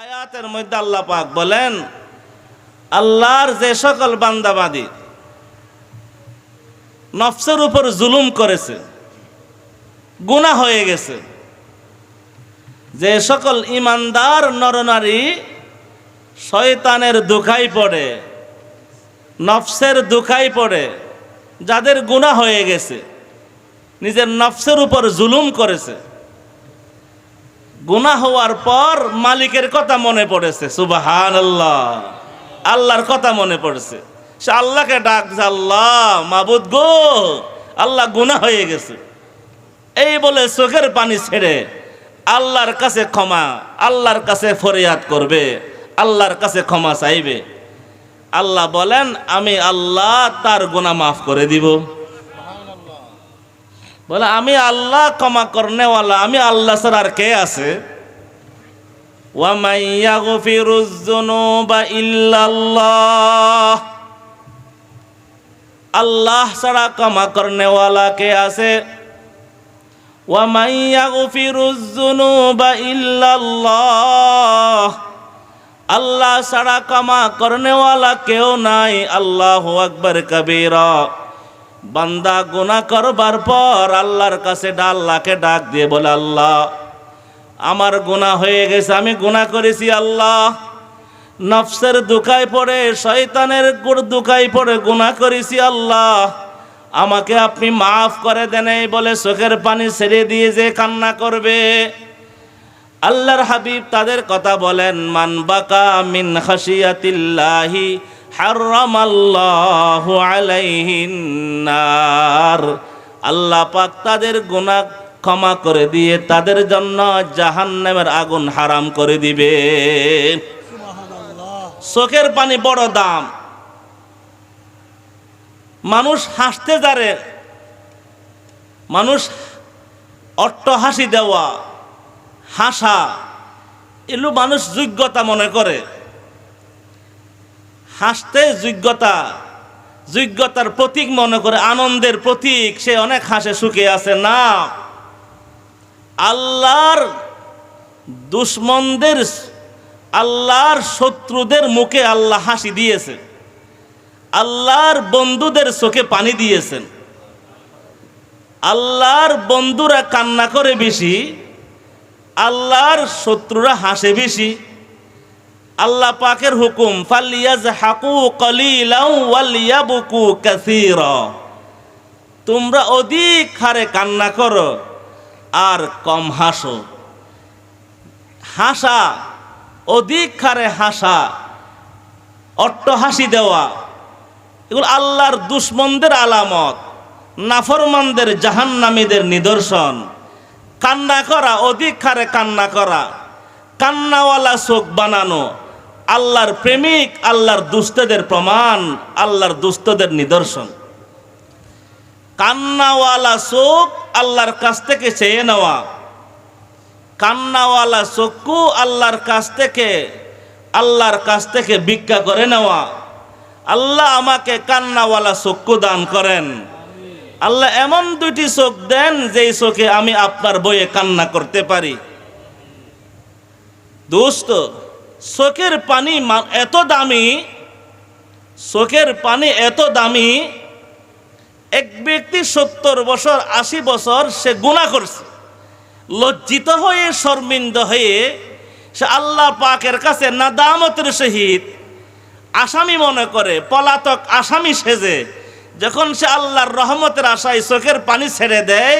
আয়াতের মধ্যে আল্লাহ পাক বলেন, আল্লাহর যে সকল বান্দাবাদী নফসের উপর জুলুম করেছে, গুনাহ হয়ে গেছে, যে সকল ইমানদার নরনারী শয়তানের দুখাই পড়ে, নফসের দুখাই পড়ে, যাদের গুনাহ হয়ে গেছে, নিজের নফসের উপর জুলুম করেছে গুনাহ হওয়ার পর মালিকের কথা মনে পড়েছে সুবাহান আল্লাহ আল্লাহর কথা মনে পড়েছে। সে আল্লাহকে ডাকছে আল্লাহ, মাবুদ গো, আল্লাহ গুনাহ হয়ে গেছে। এই বলে চোখের পানি ছেড়ে আল্লাহর কাছে ক্ষমা, আল্লাহর কাছে ফরিয়াদ করবে, আল্লাহর কাছে ক্ষমা চাইবে। আল্লাহ বলেন, আমি আল্লাহ তার গুনাহ মাফ করে দিব। বলে, আমি আল্লাহ ক্ষমা করনেওয়ালা, আমি আল্লাহ স্যার আর কে আছে? আল্লাহ ছাড়া ক্ষমা করনেওয়ালা কে আছে? আল্লাহ ছাড়া ক্ষমা করনেওয়ালা কেউ নাই, আল্লাহ আকবর কবিরা। বান্দা গুনাহ করবার পর আল্লাহর কাছে আল্লাহকে ডাক দিয়ে বলে, আল্লাহ, আমার গুনাহ হয়ে গেছে, আমি গুনাহ করেছি, আল্লাহ। নফসের দুকায় পড়ে, শয়তানের দুকায় পড়ে গুনাহ করেছি, আল্লাহ। আমাকে আপনি মাফ করে দেন এই বলে চোখের পানি ছেড়ে দিয়ে যে কান্না করবে। আল্লাহর হাবিব তাদের কথা বলেন, মান বাকা মিন খাসিয়াতিল্লাহি হারামাল্লাহু আলাইহিন নার। আল্লাহ পাক তাদের গুনাহ ক্ষমা করে দিয়ে তাদের জন্য জাহান্নামের আগুন হারাম করে দিবে। চোখের পানি বড় দাম। মানুষ হাসতে জারে মানুষ অট্ট হাসি দেওয়া হাসা এগুলো মানুষ যোগ্যতা মনে করে। হাসতে যোগ্যতা, যোগ্যতার প্রতীক মনে করে আনন্দের প্রতীক, সে অনেক হাসে, সুখে আছে। না, আল্লাহর দুশ্মনদের, আল্লাহর শত্রুদের মুখে আল্লাহ হাসি দিয়েছে আল্লাহর বন্ধুদের চোখে পানি দিয়েছেন। আল্লাহর বন্ধুরা কান্না করে বেশি, আল্লাহর শত্রুরা হাসে বেশি। আল্লাহ পাকের হুকুম ফালিয়াজ হাকু কলিলাউ ওয়ালিয়াবুকু কাসীরা। তোমরা অধিক হারে কান্না করো আর কম হাসো। হাসা, অধিক হারে হাসা অট্ট হাসি দেওয়া, এগুলো আল্লাহর দুশ্মনদের আলামত, নাফরমানদের জাহান্নামীদের নিদর্শন। কান্না করা, অধিক হারে কান্না করা, কান্নাওয়ালা চোখ বানানো আল্লাহর প্রেমিক, আল্লাহর দুস্থদের প্রমাণ, আল্লাহর দুস্থদের নিদর্শন। কান্নাওয়ালা চোখ আল্লাহর কাছ থেকে চেয়ে নেওয়া। কান্নাওয়ালা চক্ষু আল্লাহর কাছ থেকে, আল্লাহর কাছ থেকে ভিক্ষা করে নেওয়া। আল্লাহ আমাকে কান্নাওয়ালা চক্ষু দান করেন। আল্লাহ এমন দুইটি চোখ দেন, যেই চোখে আমি আপনার বইয়ে কান্না করতে পারি। দোস্ত চোখের পানি এত দামি, চোখের পানি এত দামি, এক ব্যক্তি সত্তর বছর, আশি বছর সে গুণা করছে। লজ্জিত হয়ে, শর্মিন্দ হয়ে সে আল্লাহ পাকের কাছে নাদামতের সহিত আসামি মনে করে, পলাতক আসামি সেজে। যখন সে আল্লাহর রহমতের আশায় চোখের পানি ছেড়ে দেয়,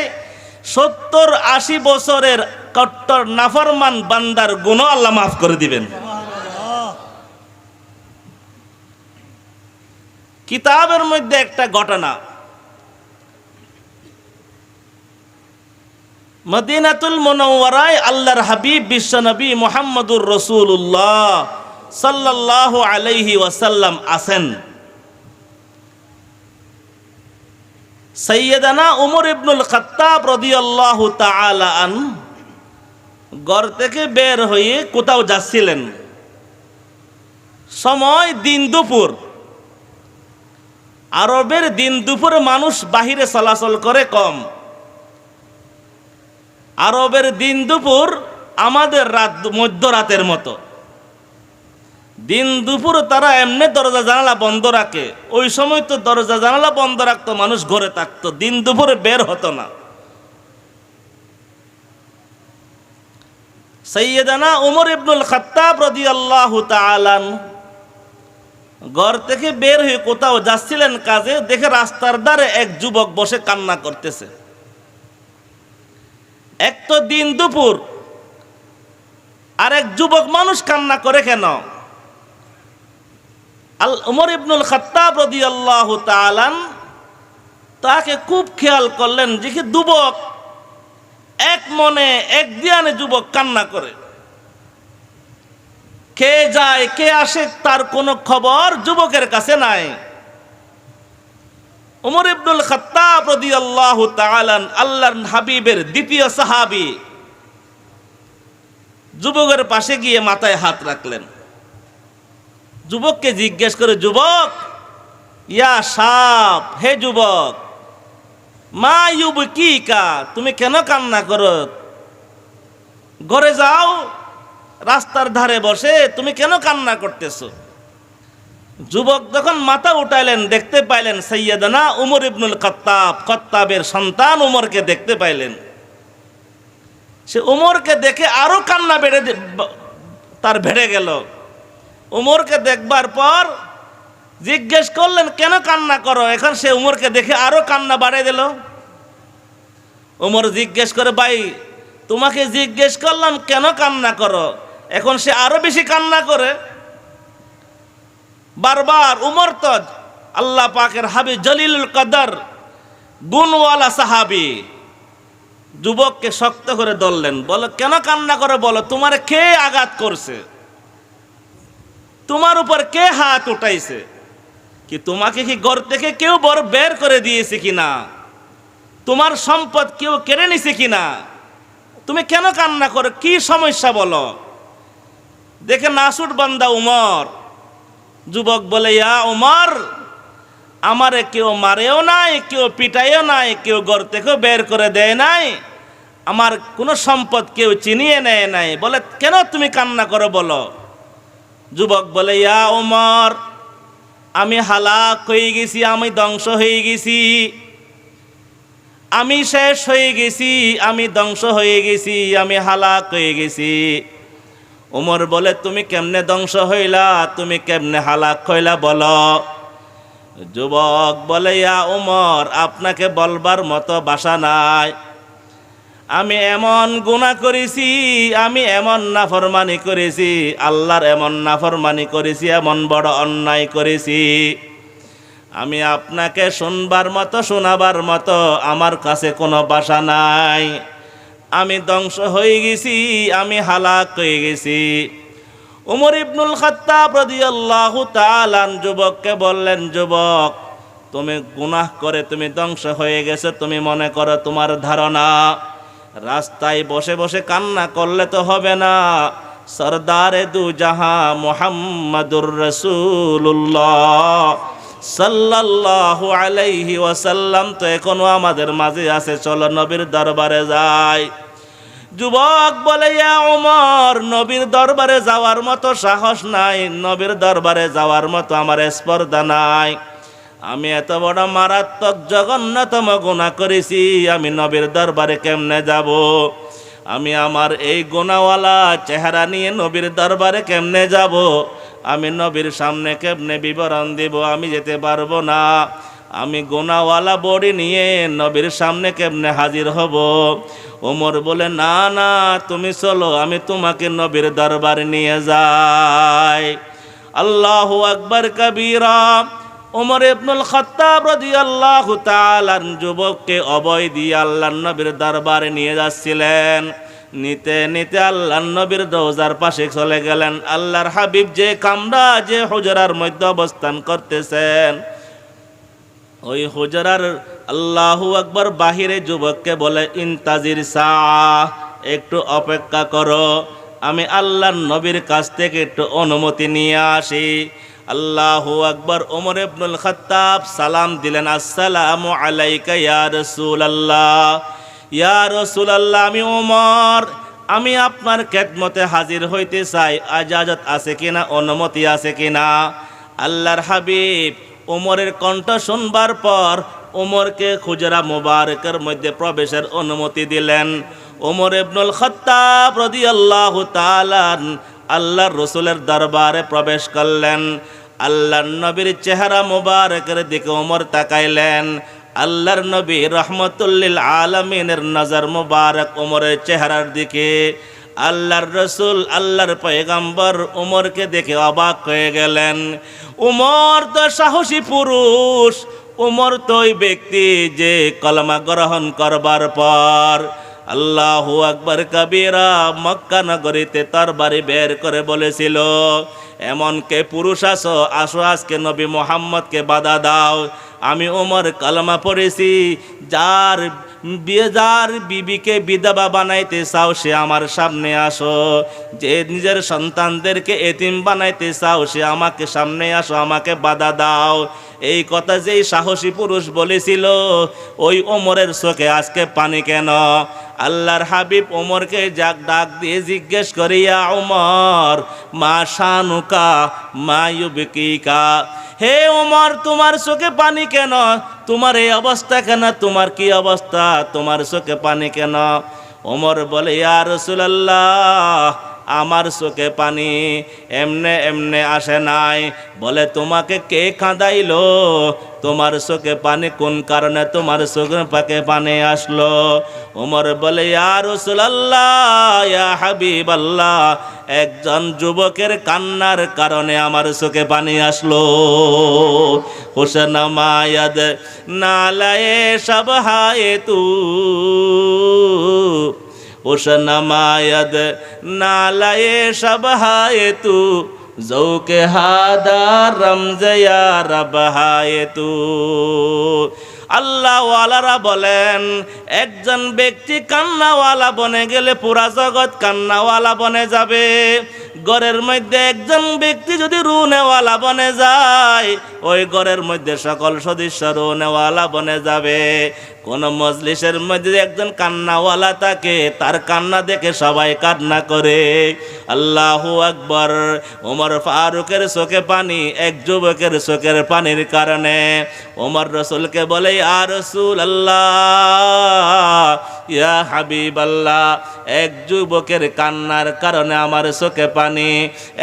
সত্তর আশি বছরের কট্টর নাফরমান বান্দার গুণ আল্লাহ মাফ করে দিবেন। কিতাবের মধ্যে একটা ঘটনা। মদিনাতুল মনোয়ারায় আল্লাহর হাবিব বিশ্বনবী মোহাম্মদুর রসুল্লাহ সাল্লাল্লাহু আলাইহি ওয়াসাল্লাম আছেন। সৈয়দানা উমর ইবনুল খত্তাব রদিয়াল্লাহু তাআলা আন ঘর থেকে বের হয়ে কোথাও যাচ্ছিলেন। সময় দিন দুপুর। আরবের দিন দুপুরে মানুষ বাহিরে চলাচল করে কম। আরবের দিন দুপুর আমাদের রাত মধ্যরাতের মতো। দিন দুপুর তারা এমনি দরজা জানালা বন্ধ রাখে। ওই সময় তো দরজা জানালা বন্ধ রাখতো, মানুষ ঘরে থাকতো। দিন দুপুরে বের হতো না। সৈয়দানা উমর ইবনুল খাত্তাব রাদিয়াল্লাহু তাআলান ঘর থেকে বের হয়ে কোথাও যাচ্ছিলেন কাজে, দেখে রাস্তার ধারে এক যুবক বসে কান্না করতেছে। এক তো দিন দুপুর আর এক যুবক মানুষ কান্না করে কেন? আল উমর ইবনুল খাত্তাব রাদিয়াল্লাহু তাআলান তাকে খুব খেয়াল করলেন যে কি যুবক, এক মনে এক দিয়ানে যুবক কান্না করে। কে যায়, কে আসে তার কোনো খবর যুবকের কাছে নাই। উমর ইবনুল খাত্তাব রাদিয়াল্লাহু তাআলান আল্লাহর হাবিবের দ্বিতীয় সাহাবী যুবকের পাশে গিয়ে মাথায় হাত রাখলেন। যুবককে জিজ্ঞেস করে, যুবক, ইয়া সাপ হে যুবক, মা ইউব কি কা তুমি কেন কান্না করো? ঘরে যাও রাস্তার ধারে বসে তুমি কেন কান্না করতেছো? যুবক যখন মাথা উঠাইলেন, দেখতে পাইলেন সৈয়দনা উমর ইবনুল খত্তাব, খত্তাবের সন্তান উমরকে দেখতে পাইলেন। সে উমরকে দেখে আরও কান্না বেড়ে তার ভেড়ে গেল। উমরকে দেখবার পর জিজ্ঞেস করলেন, কেন কান্না করো? এখন সে উমরকে দেখে আরও কান্না বাড়িয়ে দিল। উমর জিজ্ঞেস করে, ভাই, তোমাকে জিজ্ঞেস করলাম, কেন কান্না করো? এখন সে আরও বেশি কান্না করে। বারবার উমর তো আল্লাহ পাকের হাবি জলিলুল কদর গুণওয়ালা সাহাবি যুবককে শক্ত করে ধরলেন। বলো, কেন কান্না করে বলো? তোমার কে আঘাত করছে? তোমার উপর কে হাত উঠাইছে? কি তোমাকে কি ঘর থেকে কেউ বড় বের করে দিয়েছে কিনা? তোমার সম্পদ কেউ কেড়ে নিছে কিনা? তুমি কেন কান্না করো? কি সমস্যা বলো? দেখে নাসুট বান্দা উমর। যুবক বলে, ইয়া উমর, আমারে কেউ মারেও নাই, কেউ পিটাইও নাই, কেউ ঘর থেকেও বের করে দেয় নাই, আমার কোনো সম্পদ কেউ চিনিয়ে নেয় নাই। বলে, কেন তুমি কান্না করো বলো? যুবক বলে, ইয়া উমর, আমি হালাক হয়ে গেছি, আমি ধ্বংস হয়ে গেছি, আমি শেষ হয়ে গেছি, আমি ধ্বংস হয়ে গেছি, আমি হালাক হয়ে গেছি। উমর বলে, তুমি কেমনে ধ্বংস হইলা? তুমি কেমনে হালাক হইলা বলো? যুবক বলে, ইয়া উমর আপনাকে বলবার মতো বাসা নাই। আমি এমন গুণা করেছি, আমি এমন নাফরমানি করেছি, আল্লাহর এমন নাফরমানি করেছি, এমন বড় অন্যায় করেছি। আমি আপনাকে শুনবার মতো, শোনাবার মতো আমার কাছে কোনো বাসা নাই। আমি ধ্বংস হয়ে গেছি, আমি হালাক হয়ে গেছি। উমর ইবনুল খাত্তাব রাদিয়াল্লাহু তাআলা যুবককে বললেন, যুবক, তুমি গুনাহ করে তুমি ধ্বংস হয়ে গেছে, তুমি মনে করো তোমার ধারণা। রাস্তায় বসে বসে কান্না করলে তো হবে না। সরদারে দু জাহা মোহাম্মদুর রসুল্লাহ সাল্লাল্লাহু আলাইহি ওয়াসাল্লাম তো এখনও আমাদের মাঝে আছে, চলো নবীর দরবারে যাই। যুবক বলে ওমর নবীর দরবারে যাওয়ার মতো সাহস নাই, নবীর দরবারে যাওয়ার মতো আমার স্পর্ধা নাই। আমি এত বড় মারাত্মক জঘন্যতম গুণা করেছি, আমি নবীর দরবারে কেমনে যাব? আমি আমার এই গুণাওয়ালা চেহারা নিয়ে নবীর দরবারে কেমনে যাব? আমি নবীর সামনে কেমনে বিবরণ দেব? আমি যেতে পারব না। আমি গোনাওয়ালা বডি নিয়ে নবীর সামনে কেমনে হাজির হব? ওমর বলে, না না, তুমি চলো, আমি তোমাকে নবীর দরবার নিয়ে যাই। আল্লাহ আকবর কবিরা। ওমর ইবনুল খত্তাব রাদিয়াল্লাহু তাআলার যুবককে অবয় দিয়ে আল্লাহর নবীর দরবারে নিয়ে যাচ্ছিলেন। নিতে নিতে আল্লাহর নবীর রোজার পাশে চলে গেলেন। আল্লাহর হাবিব যে কামরা, যে হুজরার মধ্যে অবস্থান করতেছেন ওই হুজরার আল্লাহু আকবর বাহিরে যুবককে বলে, ইন্তাজির সা একটু অপেক্ষা করো। আমি আল্লাহর নবীর কাছ থেকে একটু অনুমতি নিয়ে আসি। আল্লাহু আকবর ওমর ইবনুল খাত্তাব সালাম দিলেন, আসসালামু আলাইকা ইয়া রাসূলুল্লাহ। ইয়া রাসূলুল্লাহ, আমি ওমর। আমি আপনার খেদমতে হাজির হইতে চাই। আজাজত আছে কিনা? অনুমতি আছে কিনা? আল্লাহর হাবিব ওমরের কণ্ঠ শুনবার পর ওমরকে খুজরা মুবারকের মধ্যে প্রবেশের অনুমতি দিলেন। ওমর ইবনুল খত্তাব রাদিয়াল্লাহু তাআলান আল্লাহর রসুলের দরবারে প্রবেশ করলেন। আল্লাহর নবীর চেহারা মুবারকের দিকে ওমর তাকাইলেন। আল্লাহর নবী রহমতুল্লিল আলমিনের নজর মুবারক ওমরের চেহারার দিকে আল্লাহর রসুল, আল্লাহর পয়গাম্বর উমরকে দেখে অবাক হয়ে গেলেন। উমর তো সাহসী পুরুষ, উমর তো ওই ব্যক্তি যে কলমা গ্রহণ করবার পর আল্লাহ আকবর কবিরা মক্কা নগরীতে তার বাড়ি বের করে বলেছিল, এমন কে পুরুষ আসো আসো আজকে নবী মোহাম্মদকে বাধা দাও। আমি ওমর কালমা পড়েছি, যার যার বিবিকে বিধবা বানাইতে চাও, সে আমার সামনে আসো। যে নিজের সন্তানদেরকে এতিম বানাইতে চাও, সে আমাকে সামনে আসো, আমাকে বাধা দাও। এই কথা যেই সাহসী পুরুষ বলেছিল, ওই ওমরের চোখে আজকে পানি কেন? আল্লাহর হাবিব ওমরকে যাক ডাক দিয়ে জিজ্ঞেস করিয়া ওমর, মা শানুকা, মা ইউবিকা হে ওমর, তোমার চোখে পানি কেন? তোমার এই অবস্থা কেন? তোমার কি অবস্থা? তোমার চোখে পানি কেন? ওমর বলে, ইয়া রাসূলুল্লাহ আমার চোখে পানি এমনে এমনে আসে নাই। বলে, তোমাকে কে কাঁদাইলো তোমার চোখে পানি কোন কারণে? তোমার চোখে পাকে পানি আসলো? ওমর বলে আর হাবিব আল্লাহ একজন যুবকের কান্নার কারণে আমার চোখে পানি আসলো। হোসেন মায়াদ, নালায়ে সব হায়ে তু। ওষনমায়দ নালয়ে নালায়ে তু, জৌকে হাদার রমজয়া রবহায়ে তু। আল্লাহওয়ালারা বলেন, একজন ব্যক্তি কান্নাওয়ালা বনে গেলে পুরা জগৎ কান্নাওয়ালা বনে যাবে। ঘরের মধ্যে একজন ব্যক্তি যদি রুনেওয়ালা বনে যায় ওই ঘরের মধ্যে সকল সদস্য রোনেওয়ালা বনে যাবে। কোন মজলিসের মধ্যে একজন কান্নাওয়ালা থাকে, তার কান্না দেখে সবাই কান্না করে। আল্লাহু আকবর। ওমর ফারুকের চোখে পানি, এক যুবকের চোখের পানির কারণে। ওমর রসুলকে বলে আর রসুল আল্লাহ ইয়া হাবিব আল্লাহ এক যুবকের কান্নার কারণে আমার চোখে পানি,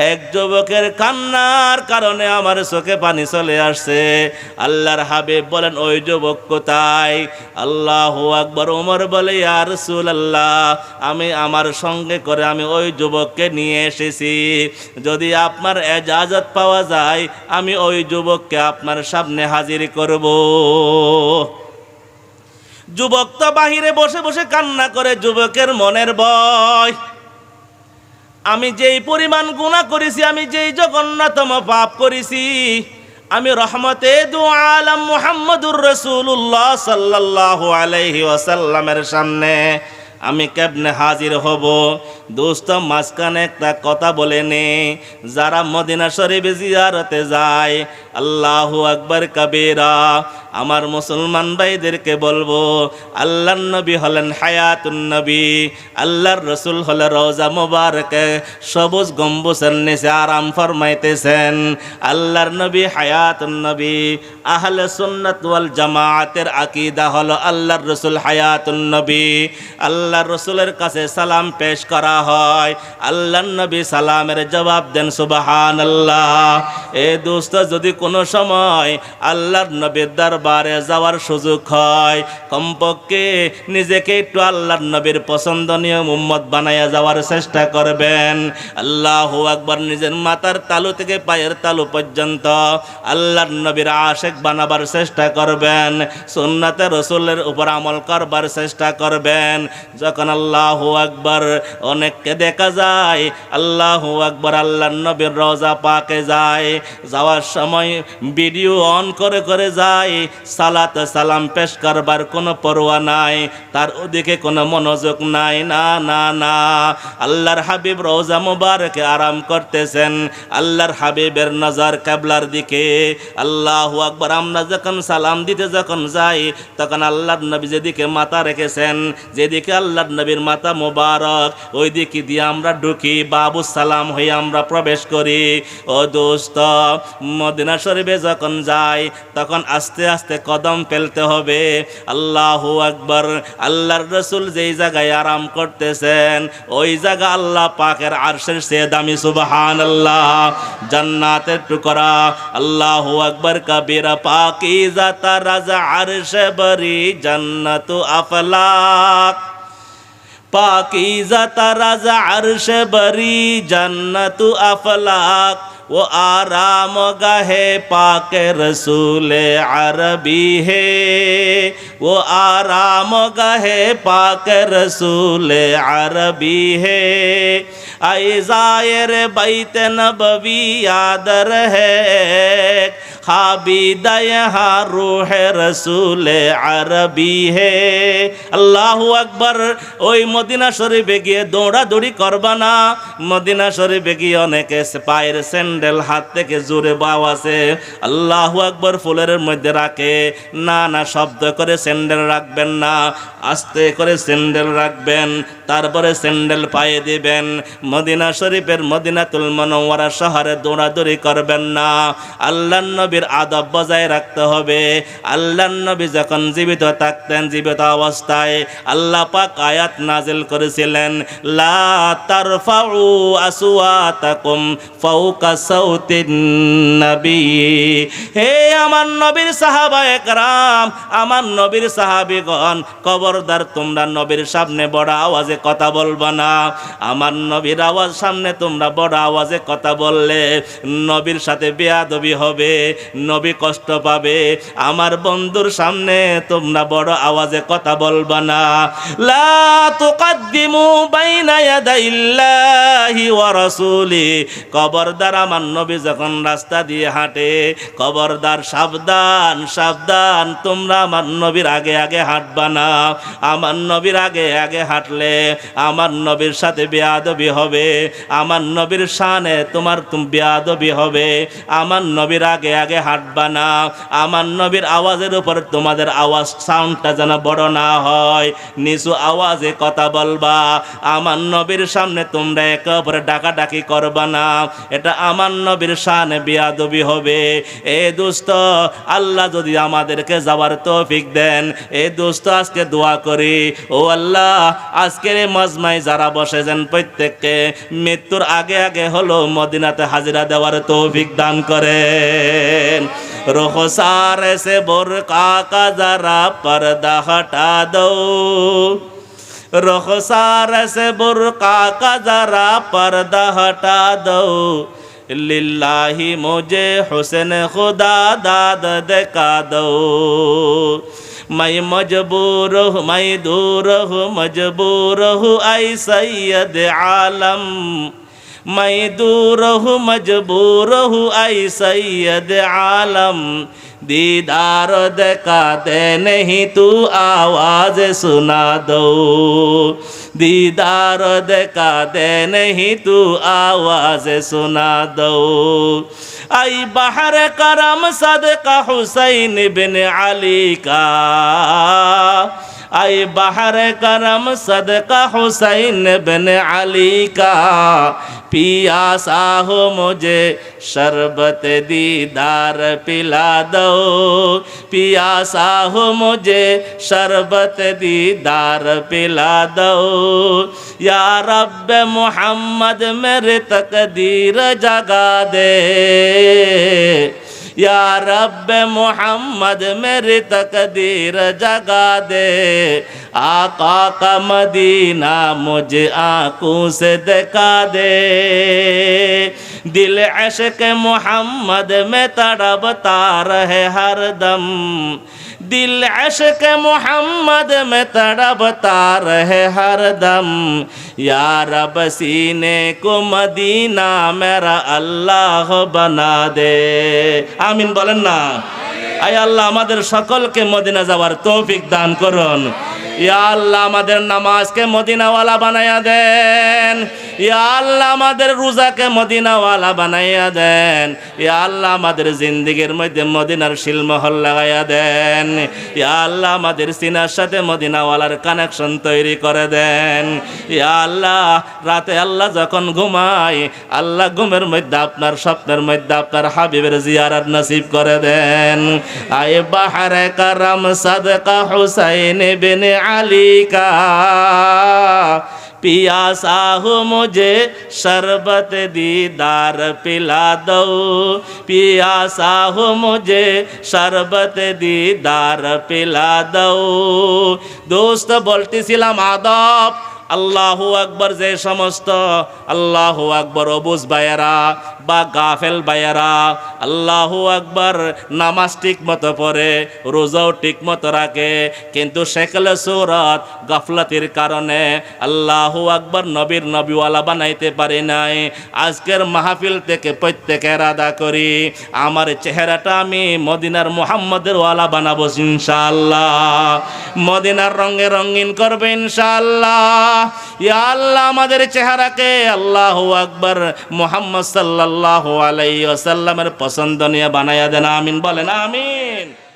এক যুবকের কান্নার কারণে আমার চোখে পানি চলে আসছে। আল্লাহর হাবিব বলেন, ওই যুবক কোথায়? আল্লাহ আকবর। ওমর বলে, ইয়া রসুল আল্লাহ আমি আমার সঙ্গে করে আমি ওই যুবককে নিয়ে এসেছি। যদি আপনার এজাজত পাওয়া যায়, আমি ওই যুবককে আপনার সামনে হাজির করব। যুবক তো বাহিরে বসে বসে কান্না করে, যুবকের মনের ভয়। আমি যেই পরিমাণ গুণা করেছি, আমি যেই জগন্নাতম পাপ করেছি আমি রহমতে দু আলম মুহাম্মদুর রসুল্লাহ সাল্লাহ আলহি ওয়াসাল্লামের সামনে। আমি কেবনে হাজির হব? দোস্ত, মাঝখানে একটা কথা বলে নে। যারা মদিনা শরীফ জিয়ারতে যায়, আল্লাহু আকবর কবিরা আমার মুসলমান ভাইদেরকে বলব, আল্লাহর নবী হলেন হায়াতুন নবী, আল্লাহর রসুল হলে রোজা মুবারকে, সবুজ গম্বুসের নিচে আরাম ফরমাইতেছেন। আল্লাহর নবী হায়াতুন নবী, আহলে সুন্নাত ওয়াল জামাআতের আকীদা হলো আল্লাহর রসুল হায়াতুন নবী। আল্লাহর রসুলের কাছে সালাম পেশ করা হয়, আল্লাহর নবী সালামের জবাব দেন সুবাহান আল্লাহ এ দোস্ত, যদি কোনো সময় আল্লাহর নবীর দরবারে যাওয়ার সুযোগ হয়। কমপক্ষে নিজেকে একটু আল্লাহর নবীর পছন্দনীয় মুম্মত বানাইয়া যাওয়ার চেষ্টা করবেন। আল্লাহ আকবার নিজের মাথার তালু থেকে পায়ের তালু পর্যন্ত আল্লাহর নবীর আশেক বানাবার চেষ্টা করবেন। সুন্নাতে রসুলের উপর আমল করবার চেষ্টা করবেন। যখন আল্লাহ আকবার অনেককে দেখা যায়, আল্লাহ আকবার আল্লাহর নবীর রোজা পাকে যায়। যাওয়ার সময় ভিডিও অন করে করে যায়। সালাত সালাম পেশ করবার কোনো পরোয়া নাই, তার ওদিকে কোনো মনোযোগ নাই। না না না। আল্লাহর হাবিব রোজা মুবারকে আরাম করতেছেন, আল্লাহর হাবিবের নজর কাবলার দিকে। আল্লাহ আকবার, আমরা যখন সালাম দিতে যখন যাই, তখন আল্লাহর নবী যেদিকে মাথা রেখেছেন, যেদিকে আল্লাহর নবীর মাথা মোবারক ওই দিকে দিয়ে আমরা ঢুকি, বাবু সালাম হয়ে আমরা প্রবেশ করি। ও দোস্ত, মদিনা শরীফে যখন যাই, তখন আস্তে আস্তে কদম ফেলতে হবে। আল্লাহু আকবার, আল্লাহর রসুল যেই জায়গায় আরাম করতেছেন, ওই জায়গা আল্লাহ পাকের আরশের সে দামি সুবহান আল্লাহ জান্নাতের টুকরা, আল্লাহু আকবার, কবিরা পাকি জাতা রাজা আরশ বরি জান্নাতু আফলাক। পাকিজা তারাজা আরশ বরি জান্নাতু আফলাক। वो आराम गाहे पाक रसूल अरबी है वो आराम गाहे पाक रसूल अरबी है आई जायर बैत नबवी यादर है হাবিদায় রুহে রসুল আরবি হে। আল্লাহ আকবর, ওই মদিনা শরীফে গিয়ে দৌড়াদৌড়ি করবা না। মদিনা শরীফে গিয়ে অনেকে পায়ের স্যান্ডেল হাত থেকে জোরে বাও আছে। আল্লাহ আকবর ফুলের মধ্যে রাখে। না না, শব্দ করে স্যান্ডেল রাখবেন না। আস্তে করে স্যান্ডেল রাখবেন, তারপরে স্যান্ডেল পায়ে দিবেন। মদিনা শরীফের মদিনা মনোয়ারা শহরে দৌড়াদৌড়ি করবেন না। আল্লাহ নবী নবীর আদব বজায় রাখতে হবে। আল্লাহ নবী যখন জীবিত থাকতেন, জীবিত অবস্থায় আল্লাহ পাক আয়াত নাজিল করেছিলেন, লা তারফাউ আসওয়াতাকুম ফাওকা সাউতিন নবী। হে আমার নবীর সাহাবা একরাম, আমার নবীর সাহাবীগণ কবরদার তোমরা নবীর সামনে বড় আওয়াজে কথা বলবা না। আমার নবীর আওয়াজ সামনে তোমরা বড় আওয়াজে কথা বললে নবীর সাথে বেয়াদবি হবে। নবী কষ্ট পাবে। আমার বন্ধুর সামনে তোমরা বড় আওয়াজে কথা বলবা না। লা খবরদার আমার নবী যখন রাস্তা দিয়ে হাঁটে খবরদার সাবধান সাবধান, তোমরা আমার নবীর আগে আগে হাঁটবা না। আমার নবীর আগে আগে হাঁটলে আমার নবীর সাথে বেয়াদবি হবে। আমার নবীর শানে তোমার তুমি বেয়াদবি হবে। আমার নবীর আগে আগে হাঁটবা না আমার নবীর আওয়াজের উপর তোমাদের আওয়াজ সাউন্ডটা যেন বড় না হয়। নিচু আওয়াজে কথা বলবা। আমার নবীর সামনে তোমরা একে অপরে ডাকাডাকি করবা না। এটা আমার নবীর শানে বিয়াদবি হবে। এ দোস্ত আল্লাহ যদি আমাদেরকে যাওয়ার তৌফিক দেন। এ দোস্ত আজকে দোয়া করি। ও আল্লাহ, আজকের এই মজমায় যারা বসেছেন প্রত্যেককে মৃত্যুর আগে আগে হলো মদিনাতে হাজিরা দেওয়ার তৌফিক দান করেন রোহসার से बुरका का जरा पर्दा हटा दो रखसार से बुरका का जरा पर्दा हटा दो लिल्लाही मुझे हुसन खुदा दाद दिखा दो मैं मजबूर हूँ मैं दूर हूँ मजबूर हूँ आई सैयद आलम मैं दूर हूँ मजबूर हूँ आई सैयद आलम। दीदार देखा दे नहीं तू आवाज़ सुना दो। दीदार देखा दे नहीं तू आवाज़ सुना दो। आई बाहर करम सदका हुसैन बिन अली का। आई बाहर करम सदका हुसैन बिन अली का। पियासा हो मुझे शरबत दीदार पिला दो। पियासा हो मुझे शरबत दीदार पिला दो। या रब मोहम्मद मेरे तकदीर जगा दे। या रब मोहम्मद, मेरी तकदीर जगा दे। आका का मदीना मुझे आँखों से दिखा दे। दिल अशक मोहम्मद, में तड़पता रहे हर दम। दिल अशक मोहम्मद में तड़पता रहे हर दम या रब सीने को मदीना मेरा अल्लाह बना दे আমিন বলেন না আয় আল্লাহ আমাদের সকলকে মদিনা যাওয়ার তৌফিক দান করুন ইয়া আল্লাহ আমাদের নামাজকে মদিনাওয়ালা বানাইয়া দেন। ইয়া আল্লাহ আমাদের রোজাকে মদিনাওয়ালা বানাইয়া দেন। ইয়া আল্লাহ আমাদের জিন্দিগির মধ্যে মদিনার শিলমহল লাগাইয়া দেন। ইয়া আল্লাহ আমাদের সিনার সাথে মদিনাওয়ালার কানেকশন তৈরি করে দেন। ইয়া আল্লাহ, রাতে আল্লাহ যখন ঘুমাই আল্লাহ ঘুমের মধ্যে আপনার স্বপ্নের মধ্যে আপনার হাবিবের জিয়ারাত নসিব করে দেন। আয়ে বাহারে কারাম সাদকা হুসাইন বিন আলী কা पियासा हो मुझे शरबत दीदार पिला दो पियासा हो मुझे शरबत दीदार पिला दो दोस्त বলতেছিলাম আদব আল্লাহু আকবর যে সমস্ত আল্লাহু আকবর অবুজ বায়ারা বা গাফেল বায়ারা আল্লাহু আকবর নামাজ ঠিক মতো পড়ে, রোজাও ঠিক মতো রাখে, কিন্তু শেখলে সুরত গাফলাতির কারণে আল্লাহু আকবর নবীর নবীওয়ালা বানাইতে পারি নাই। আজকের মাহফিল থেকে প্রত্যেকের আদা করি, আমার চেহারাটা আমি মদিনার মোহাম্মদের ওয়ালা বানাবো ইনশাআল্লাহ। মদিনার রঙে রঙিন করবে ইনশাআল্লাহ। আল্লাহ আমাদের চেহারাকে আল্লাহ আকবর মোহাম্মদ সাল্লাহ আলাই সাল্লামের পছন্দ পছন্দনীয় বানাইয়া দেন, আমিন, বলেন, আমিন।